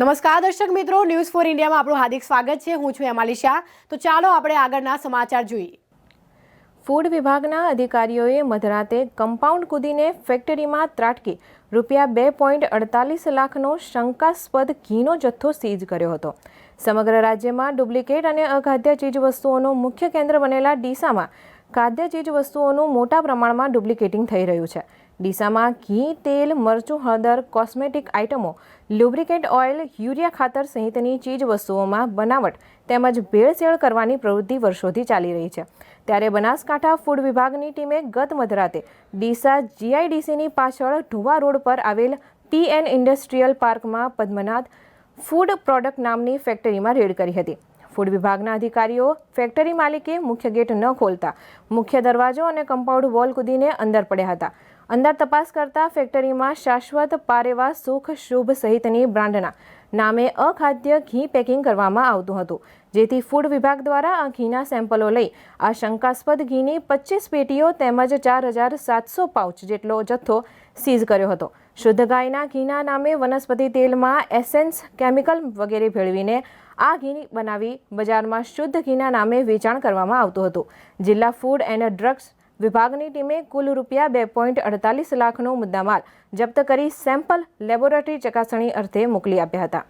નમસ્કાર દર્શક મિત્રો ન્યૂઝ ફોર ઇન્ડિયામાં આપણું હાર્દિક સ્વાગત છે. હું છું એમાલી શાહ. તો ચાલો આપણે આગળના સમાચાર જોઈએ. ફૂડ વિભાગના અધિકારીઓએ મધરાતે કમ્પાઉન્ડ કૂદીને ફેક્ટરીમાં ત્રાટકી. રૂપિયા બે પોઈન્ટ અડતાલીસ લાખનો શંકાસ્પદ ઘીનો જથ્થો સીઝ કર્યો હતો. સમગ્ર રાજ્યમાં ડુપ્લિકેટ અને અખાદ્ય ચીજવસ્તુઓનું મુખ્ય કેન્દ્ર બનેલા ડીસામાં ખાદ્ય ચીજવસ્તુઓનું મોટા પ્રમાણમાં ડુપ્લિકેટિંગ થઈ રહ્યું છે. ડીસામાં ઘી, તેલ, મરચું, હળદર, કોસ્મેટિક આઇટમો લુબ્રિકેટ ઓઇલ, યુરિયા ખાતર સહિતની ચીજવસ્તુઓમાં બનાવટ તેમજ ભેળસેળ કરવાની પ્રવૃત્તિ વર્ષોથી ચાલી રહી છે. ત્યારે બનાસકાંઠા ફૂડ વિભાગની ટીમે ગત મધરાતે ડીસા જીઆઈડીસીની પાછળ ઢુવા રોડ પર આવેલ પીએન ઇન્ડસ્ટ્રીયલ પાર્કમાં પદ્મનાથ ફૂડ પ્રોડક્ટ નામની ફેક્ટરીમાં રેડ કરી હતી. ફૂડ વિભાગના અધિકારીઓ, ફેક્ટરી માલિકે મુખ્ય ગેટ ન ખોલતા. મુખ્ય દરવાજો અને કમ્પાઉન્ડ વોલ કૂદીને અંદર પડ્યા હતા. અંદર તપાસ કરતા ફેક્ટરીમાં શાશ્વત પારેવા સુખ શુભ સહિતની બ્રાન્ડના નામે અખાદ્ય ઘી પેકિંગ કરવામાં આવતું હતું, જેથી ફૂડ વિભાગ દ્વારા આ ઘીના સેમ્પલો લઈ આ શંકાસ્પદ ઘીની પચીસ પેટીઓ તેમજ ચાર હજાર સાતસો પાઉચ જેટલો જથ્થો સીઝ કર્યો હતો. શુદ્ધ ગાયના ઘીના નામે વનસ્પતિ તેલમાં એસેન્સ કેમિકલ વગેરે ભેળવીને આ ઘી બનાવી બજારમાં શુદ્ધ ઘીના નામે વેચાણ કરવામાં આવતું હતું. જિલ્લા ફૂડ એન્ડ ડ્રગ્સ વિભાગની ટીમે કુલ રૂપિયા બે પોઈન્ટ અડતાલીસ લાખનો મુદ્દામાલ જપ્ત કરી સેમ્પલ લેબોરેટરી ચકાસણી અર્થે મોકલી આપ્યા હતા.